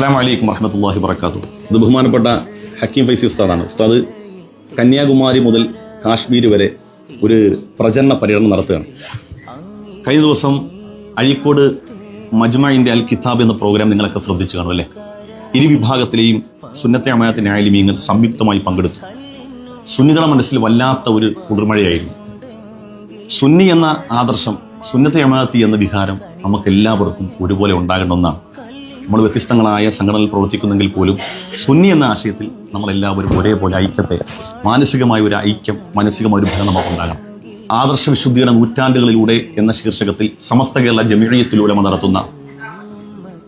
അസ്സാം വലൈക്കും വറഹമത്തല്ലാഹി വർക്കാത്തു ഇത് ബഹുമാനപ്പെട്ട ഹക്കീം ഫൈസി ഉസ്താദാണ്. ഉസ്താദ് കന്യാകുമാരി മുതൽ കാശ്മീർ വരെ ഒരു പ്രചരണ പര്യടനം നടത്തുകയാണ്. കഴിഞ്ഞ ദിവസം അഴീക്കോട് മജ്മഇന്റെ അൽ കിതാബ് എന്ന പ്രോഗ്രാം നിങ്ങളൊക്കെ ശ്രദ്ധിച്ചു കാണും അല്ലേ? ഇരു വിഭാഗത്തിലെയും സുന്നത്തെ അമയത്തിന്റെ ആലിമീങ്ങൾ സംയുക്തമായി പങ്കെടുത്തു. സുന്നികളുടെ മനസ്സിൽ വല്ലാത്ത ഒരു കുളിർമഴയായിരുന്നു. സുന്നി എന്ന ആദർശം സുന്നത്തെ അമാത്തി എന്ന വിഹാരം നമുക്ക് എല്ലാവർക്കും ഒരുപോലെ ഉണ്ടാകേണ്ട ഒന്നാണ്. നമ്മൾ വ്യത്യസ്തങ്ങളായ സംഘടനയിൽ പ്രവർത്തിക്കുന്നെങ്കിൽ പോലും സുന്നി എന്ന ആശയത്തിൽ നമ്മളെല്ലാവരും ഒരേപോലെ ഐക്യത്തെ മാനസികമായ ഒരു ഐക്യം മാനസികമായ ഒരു ഭരണം ഉണ്ടാകണം ആദർശ വിശുദ്ധിയുടെ നൂറ്റാണ്ടുകളിലൂടെ എന്ന ശീർഷകത്തിൽ സമസ്ത കേരള ജമിഴയത്തിലൂടെ നടത്തുന്ന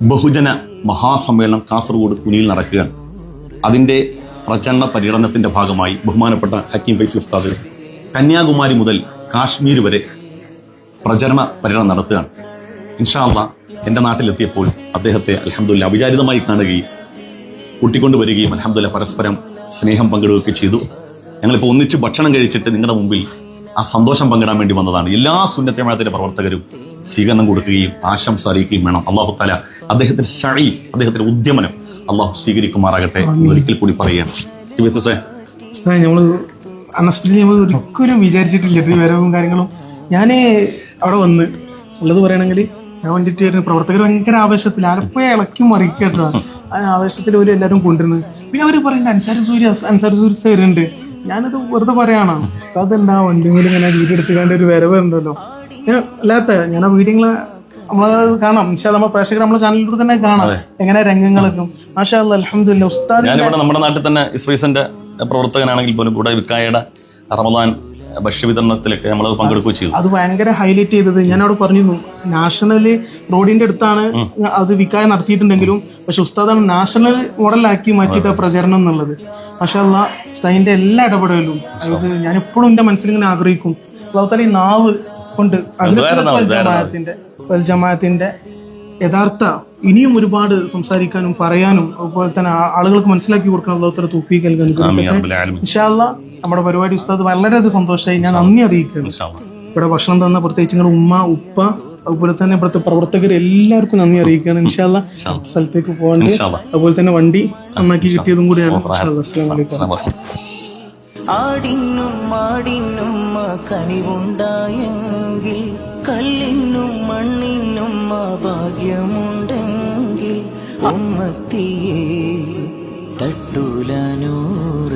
ബഹുജന മഹാസമ്മേളനം കാസർഗോഡ് കുനിയിൽ നടക്കുകയാണ്. അതിന്റെ പ്രചരണ പര്യടനത്തിന്റെ ഭാഗമായി ബഹുമാനപ്പെട്ട ഹക്കീം ഫൈസി ഉസ്താദ് കന്യാകുമാരി മുതൽ കാശ്മീർ വരെ പ്രചരണ പര്യടനം നടത്തുകയാണ്. ഇൻഷാല്ല എന്റെ നാട്ടിലെത്തിയപ്പോൾ അദ്ദേഹത്തെ അലഹമുല്ല അവിചാരിതമായി കാണുകയും കൂട്ടിക്കൊണ്ടുവരികയും അലഹമുല്ല പരസ്പരം സ്നേഹം പങ്കിടുകയൊക്കെ ചെയ്തു. ഞങ്ങളിപ്പോൾ ഒന്നിച്ച് ഭക്ഷണം കഴിച്ചിട്ട് നിങ്ങളുടെ മുമ്പിൽ ആ സന്തോഷം പങ്കിടാൻ വേണ്ടി വന്നതാണ്. എല്ലാ സുന്നത്തമയത്തിന്റെ പ്രവർത്തകരും സ്വീകരണം കൊടുക്കുകയും ആശംസ അറിയിക്കുകയും വേണം. അള്ളാഹു തല അദ്ദേഹത്തിന്റെ ഷഴി അദ്ദേഹത്തിന്റെ ഉദ്യമനം അള്ളാഹു സ്വീകരിക്കുമാറാകട്ടെ ഒരിക്കൽ കൂടി പറയുകയാണ്. നമ്മൾ ഒരിക്കലും വിചാരിച്ചിട്ടില്ല വരവും കാര്യങ്ങളും. ഞാൻ അവിടെ വന്ന് ഉള്ളത് പറയുകയാണെങ്കിൽ ഒരു പ്രവർത്തകർ ഭയങ്കര ആവേശത്തിൽ ആലപ്പുഴ ഇളക്കി മറിക്കട്ടോ ആ ആവേശത്തിൽ ഒരു എല്ലാവരും കൊണ്ടിരുന്നു പിന്നെ അവർ പറയുന്നത് അൻസാരി സൂര്യ അൻസാരി സൂര്യ വരുന്നുണ്ട് ഞാനത് വെറുതെ പറയാണ് ഉസ്താദ് എന്താ വണ്ടിയിൽ ഇങ്ങനെ വീഡിയോ എടുത്തുകൊണ്ട് ഒരു വരവ് ഉണ്ടല്ലോ അല്ലാത്ത ഞാൻ ആ വീഡിയോ നമ്മൾ കാണാം. നമ്മൾ പ്രേക്ഷകർ നമ്മളെ ചാനലിലൂടെ തന്നെ കാണാം. എങ്ങനെ രംഗങ്ങളൊക്കെ. മാഷാ അലഹമില്ല ഉസ്താദ് ഞാനിവിടെ നമ്മുടെ നാട്ടിൽ തന്നെ ഇസ്വൈസിന്റെ പ്രവർത്തകനാണെങ്കിൽ പോലും കൂടെ വിക്കായയുടെ റമദാൻ ഭക്ഷ്യ വിതരണത്തിലൊക്കെ നമ്മൾ പങ്കെടുക്കുകയും ചെയ്തു. അത് ഭയങ്കര ഹൈലൈറ്റ് ചെയ്തത്. ഞാൻ അവിടെ പറഞ്ഞിരുന്നു നാഷണൽ റോഡിന്റെ അടുത്താണ് അത് വിക്കായ നടത്തിയിട്ടുണ്ടെങ്കിലും പക്ഷെ ഉസ്താദാണ് നാഷണൽ മോഡലാക്കി മാറ്റിയത് പ്രചരണം എന്നുള്ളത്. പക്ഷെ അല്ല ഉസ്താദിന്റെ എല്ലാ ഇടപെടലും അതായത് ഞാൻ എപ്പോഴും എന്റെ മനസ്സിൽ ഇങ്ങനെ ആഗ്രഹിക്കും അതുപോലെ ഈ നാവ് കൊണ്ട് ജമാഅത്തിന്റെ ജമാഅത്തിന്റെ യഥാർത്ഥ ഇനിയും ഒരുപാട് സംസാരിക്കാനും പറയാനും അതുപോലെ തന്നെ ആളുകൾക്ക് മനസ്സിലാക്കി കൊടുക്കാൻ അതുപോലെ തൂഫീക്ക് ആലമീൻ. ഇൻഷാല്ല നമ്മുടെ പരിപാടി ഉസ്താദ് വളരെയധികം സന്തോഷമായി. ഞാൻ നന്ദി അറിയിക്കുന്നു. ഇവിടെ ഭക്ഷണം തന്ന പ്രത്യേകിച്ച് നിങ്ങളുടെ ഉമ്മ ഉപ്പ അതുപോലെ തന്നെ ഇവിടുത്തെ പ്രവർത്തകർ എല്ലാവർക്കും നന്ദി അറിയിക്കുകയാണ്. ഇൻഷാല്ല സ്ഥലത്തേക്ക് പോകേണ്ടി അതുപോലെ തന്നെ വണ്ടി നന്നാക്കി കിട്ടിയതും കൂടിയാണ്. ആടിനും മാടിനും കനിവുണ്ടായെങ്കിൽ കല്ലിനും മണ്ണിനും ഭാഗ്യമുണ്ടെങ്കിൽ ഒന്നത്തിയേ തട്ടൂലനൂർ